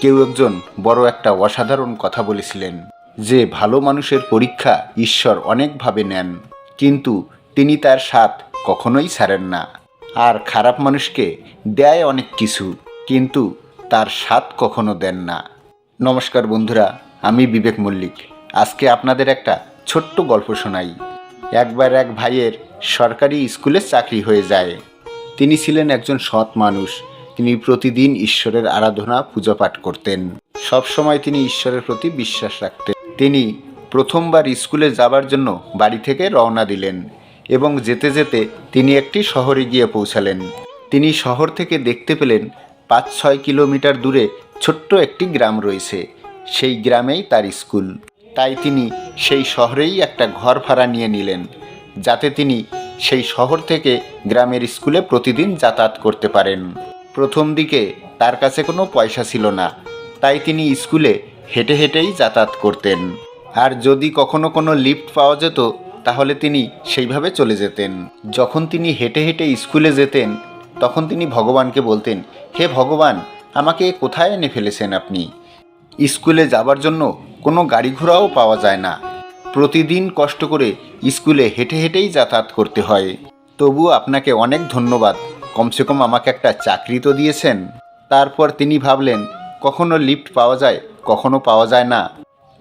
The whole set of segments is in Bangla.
কেউ একজন বড় একটা অসাধারণ কথা বলেছিলেন যে ভালো মানুষের পরীক্ষা ঈশ্বর অনেকভাবে নেন, কিন্তু তিনি তার স্বাদ কখনোই ছাড়েন না। আর খারাপ মানুষকে দেয় অনেক কিছু, কিন্তু তার স্বাদ কখনো দেন না। নমস্কার বন্ধুরা, আমি বিবেক মল্লিক। আজকে আপনাদের একটা ছোট্ট গল্প শোনাই। একবার এক ভাইয়ের সরকারি স্কুলে চাকরি হয়ে যায়। তিনি ছিলেন একজন সৎ মানুষ তিনি প্রতিদিন ঈশ্বরের আরাধনা পূজা পাঠ করতেন। সব সময় তিনি ঈশ্বরের প্রতি বিশ্বাস রাখতেন। তিনি প্রথমবার স্কুলে যাবার জন্য বাড়ি থেকে রওনা দিলেন এবং যেতে যেতে তিনি একটি শহরে গিয়ে পৌঁছালেন। তিনি শহর থেকে দেখতে পেলেন পাঁচ ছয় কিলোমিটার দূরে ছোট্ট একটি গ্রাম রয়েছে, সেই গ্রামেই তার স্কুল। তাই তিনি সেই শহরেই একটা ঘর ভাড়া নিয়ে নিলেন, যাতে তিনি সেই শহর থেকে গ্রামের স্কুলে প্রতিদিন যাতায়াত করতে পারেন। প্রথম দিকে তার কাছে কোনো পয়সা ছিল না, তাই তিনি স্কুলে হেঁটে হেঁটেই যাতায়াত করতেন। আর যদি কখনো কোনো লিফট পাওয়া যেত, তাহলে তিনি সেইভাবে চলে যেতেন। যখন তিনি হেঁটে হেঁটে স্কুলে যেতেন, তখন তিনি ভগবানকে বলতেন, হে ভগবান, আমাকে কোথায় এনে ফেলেছেন আপনি? স্কুলে যাবার জন্য কোনো গাড়ি ঘোড়াও পাওয়া যায় না। প্রতিদিন কষ্ট করে স্কুলে হেঁটে হেঁটেই যাতায়াত করতে হয়। তবুও আপনাকে অনেক ধন্যবাদ। কমসে কম আমাকে একটা চাকরি তো দিয়েছেন। তারপর তিনি ভাবলেন, কখনো লিফট পাওয়া যায়, কখনো পাওয়া যায় না।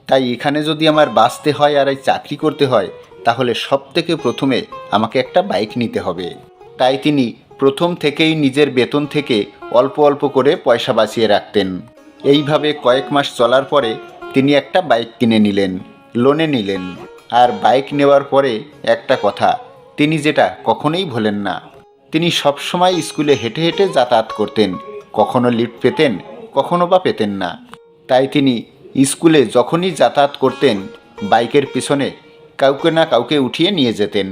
তাই এখানে যদি আমার বাঁচতে হয় আর এই চাকরি করতে হয়, তাহলে সব থেকে প্রথমে আমাকে একটা বাইক নিতে হবে। তাই তিনি প্রথম থেকেই নিজের বেতন থেকে অল্প অল্প করে পয়সা বাঁচিয়ে রাখতেন। এইভাবে কয়েক মাস চলার পরে তিনি একটা বাইক কিনে নিলেন, লোনে নিলেন। আর বাইক নেওয়ার পরে একটা কথা, তিনি যেটা কখনোই ভোলেন না। তিনি সবসময় স্কুলে হেঁটে হেঁটে যাতায়াত করতেন, কখনো লিফট পেতেন, কখনো বা পেতেন না। তাই তিনি স্কুলে যখনই যাতায়াত করতেন, বাইকের পিছনে কাউকে না কাউকে উঠিয়ে নিয়ে যেতেন।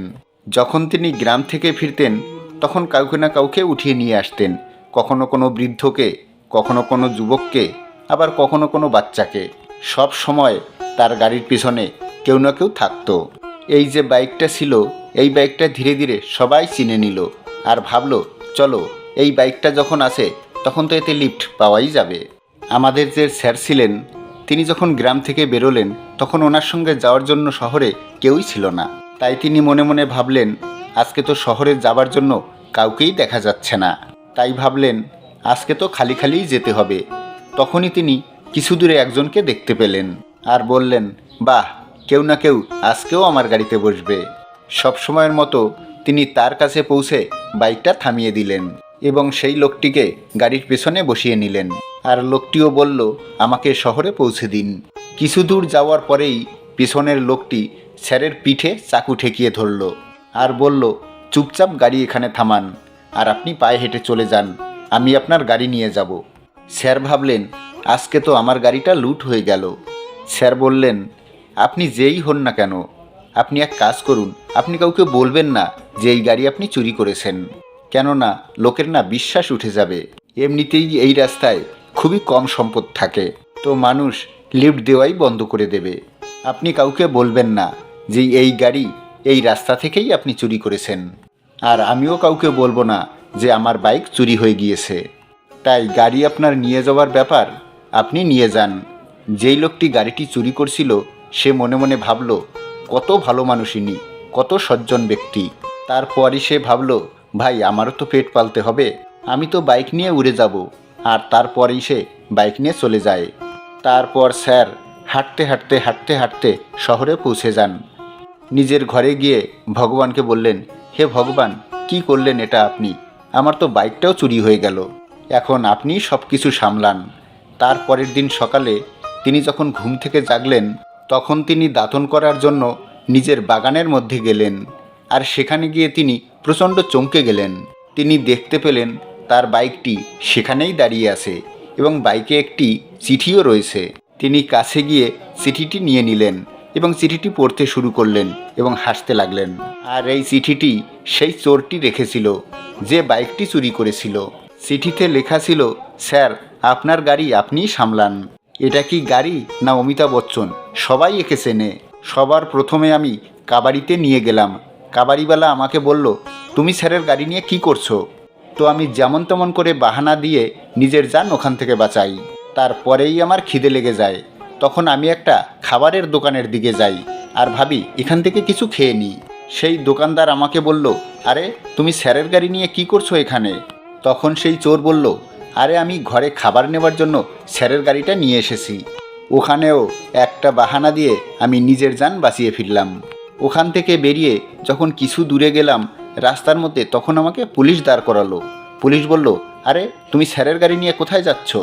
যখন তিনি গ্রাম থেকে ফিরতেন, তখন কাউকে না কাউকে উঠিয়ে নিয়ে আসতেন, কখনো কোনো বৃদ্ধকে, কখনো কোনো যুবককে, আবার কখনো কোনো বাচ্চাকে। সব সময় তার গাড়ির পিছনে কেউ না কেউ থাকতো। এই যে বাইকটা ছিল, এই বাইকটা ধীরে ধীরে সবাই চিনে নিল। আর ভাবলো, চলো, এই বাইকটা যখন আসে, তখন তো এতে লিফট পাওয়াই যাবে। আমাদের যে স্যার ছিলেন, তিনি যখন গ্রাম থেকে বেরোলেন, তখন ওনার সঙ্গে যাওয়ার জন্য শহরে কেউই ছিল না। তাই তিনি মনে মনে ভাবলেন, আজকে তো শহরে যাবার জন্য কাউকেই দেখা যাচ্ছে না। তাই ভাবলেন, আজকে তো খালি খালিই যেতে হবে। তখনই তিনি কিছু দূরে একজনকে দেখতে পেলেন আর বললেন, বাহ, কেউ না কেউ আজকেও আমার গাড়িতে বসবে। সব সময়ের মতো তিনি তার কাছে পৌঁছে বাইকটা থামিয়ে দিলেন এবং সেই লোকটিকে গাড়ির পেছনে বসিয়ে নিলেন। আর লোকটিও বলল, আমাকে শহরে পৌঁছে দিন। কিছু দূর যাওয়ার পরেই পিছনের লোকটি স্যারের পিঠে চাকু ঠেকিয়ে ধরল আর বলল, চুপচাপ গাড়ি এখানে থামান আর আপনি পায়ে হেঁটে চলে যান, আমি আপনার গাড়ি নিয়ে যাব। স্যার ভাবলেন, আজকে তো আমার গাড়িটা লুট হয়ে গেল। স্যার বললেন, আপনি যেই হন না কেন, আপনি এক কাজ করুন, আপনি কাউকে বলবেন না যে এই গাড়ি আপনি চুরি করেছেন। কেননা, লোকের না বিশ্বাস উঠে যাবে। এমনিতেই এই রাস্তায় খুবই কম সম্পদ থাকে। তো মানুষ লিফট দেওয়াই বন্ধ করে দেবে। আপনি কাউকে বলবেন না যে এই গাড়ি এই রাস্তা থেকেই আপনি চুরি করেছেন। আর আমিও কাউকে বলব না যে আমার বাইক চুরি হয়ে গিয়েছে। তাই গাড়ি আপনার নিয়ে যাওয়ার ব্যাপার আপনি নিয়ে যান। যেই লোকটি গাড়িটি চুরি করছিল, সে মনে মনে ভাবল, কত ভালো মানুষ ইনি, কত সজ্জন ব্যক্তি। তারপরই সে ভাবল, ভাই, আমারও তো পেট পালতে হবে। আমি তো বাইক নিয়ে উড়ে যাব। আর তারপরেই সে বাইক নিয়ে চলে যায়। তারপর স্যার হাঁটতে হাঁটতে হাঁটতে হাঁটতে শহরে পৌঁছে যান। নিজের ঘরে গিয়ে ভগবানকে বললেন, হে ভগবান, কি করলেন এটা আপনি? আমার তো বাইকটাও চুরি হয়ে গেল। এখন আপনি সব কিছু সামলান। তার পরের দিন সকালে তিনি যখন ঘুম থেকে জাগলেন, তখন তিনি দাতন করার জন্য নিজের বাগানের মধ্যে গেলেন। আর সেখানে গিয়ে তিনি প্রচণ্ড চমকে গেলেন। তিনি দেখতে পেলেন তার বাইকটি সেখানেই দাঁড়িয়ে আছে এবং বাইকে একটি চিঠিও রয়েছে। তিনি কাছে গিয়ে চিঠিটি নিয়ে নিলেন এবং চিঠিটি পড়তে শুরু করলেন এবং হাসতে লাগলেন। আর এই চিঠিটি সেই চোরটি রেখেছিল যে বাইকটি চুরি করেছিল। চিঠিতে লেখা ছিল, স্যার, আপনার গাড়ি আপনিই সামলান। এটা কি গাড়ি না অমিতাভ বচ্চন? সবাই একে চেনে সবার প্রথমে আমি কাবাড়িতে নিয়ে গেলাম কাবাড়িওয়ালা আমাকে বলল, তুমি স্যারের গাড়ি নিয়ে কি করছ? তো আমি যেমন তেমন করে বাহানা দিয়ে নিজের যান ওখান থেকে বাঁচাই। তারপরেই আমার খিদে লেগে যায়। তখন আমি একটা খাবারের দোকানের দিকে যাই আর ভাবি, এখান থেকে কিছু খেয়ে নিই। সেই দোকানদার আমাকে বলল, আরে, তুমি স্যারের গাড়ি নিয়ে কি করছ এখানে? তখন সেই চোর বলল, আরে, আমি ঘরে খাবার নেবার জন্য স্যারের গাড়িটা নিয়ে এসেছি। ওখানেও একটা বাহানা দিয়ে আমি নিজের যান বাঁচিয়ে ফিরলাম। ওখান থেকে বেরিয়ে যখন কিছু দূরে গেলাম, রাস্তার মধ্যে তখন আমাকে পুলিশ দাঁড় করালো। পুলিশ বলল, আরে, তুমি স্যারের গাড়ি নিয়ে কোথায় যাচ্ছ?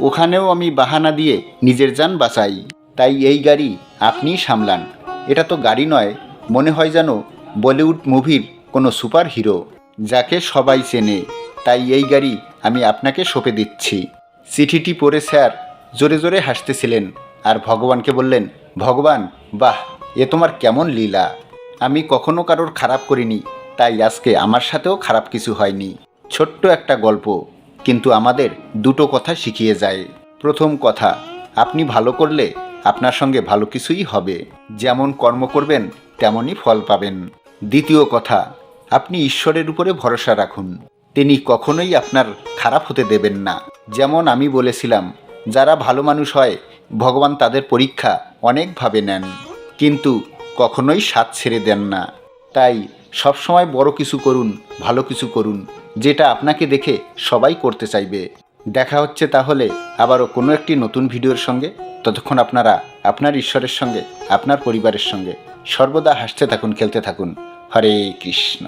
ওখানেও আমি বাহানা দিয়ে নিজের যান বাঁচাই, তাই এই গাড়ি আপনিই সামলান। এটা তো গাড়ি নয়, মনে হয় যেন বলিউড মুভির কোনো সুপার হিরো যাকে সবাই চেনে। তাই এই গাড়ি আমি আপনাকে সঁপে দিচ্ছি। চিঠিটি পড়ে স্যার জোরে জোরে হাসতেছিলেন আর ভগবানকে বললেন, ভগবান, বাহ! এ তোমার কেমন লীলা? আমি কখনো কারোর খারাপ করিনি, তাই আজকে আমার সাথেও খারাপ কিছু হয়নি। ছোট্ট একটা গল্প, কিন্তু আমাদের দুটো কথা শিখিয়ে যায়। প্রথম কথা, আপনি ভালো করলে আপনার সঙ্গে ভালো কিছুই হবে। যেমন কর্ম করবেন, তেমনই ফল পাবেন। দ্বিতীয় কথা, আপনি ঈশ্বরের উপরে ভরসা রাখুন। তিনি কখনোই আপনার খারাপ হতে দেবেন না। যেমন আমি বলেছিলাম, যারা ভালো মানুষ হয়, ভগবান তাদের পরীক্ষা অনেকভাবে নেন। কিন্তু কখনোই স্বাদ ছেড়ে দেন না। তাই সবসময় বড় কিছু করুন, ভালো কিছু করুন, যেটা আপনাকে দেখে সবাই করতে চাইবে। দেখা হচ্ছে তাহলে আবারও কোনো একটি নতুন ভিডিওর সঙ্গে। ততক্ষণ আপনারা আপনার ঈশ্বরের সঙ্গে, আপনার পরিবারের সঙ্গে সর্বদা হাসতে থাকুন, খেলতে থাকুন। হরে কৃষ্ণ।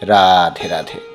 রাধে রাধে।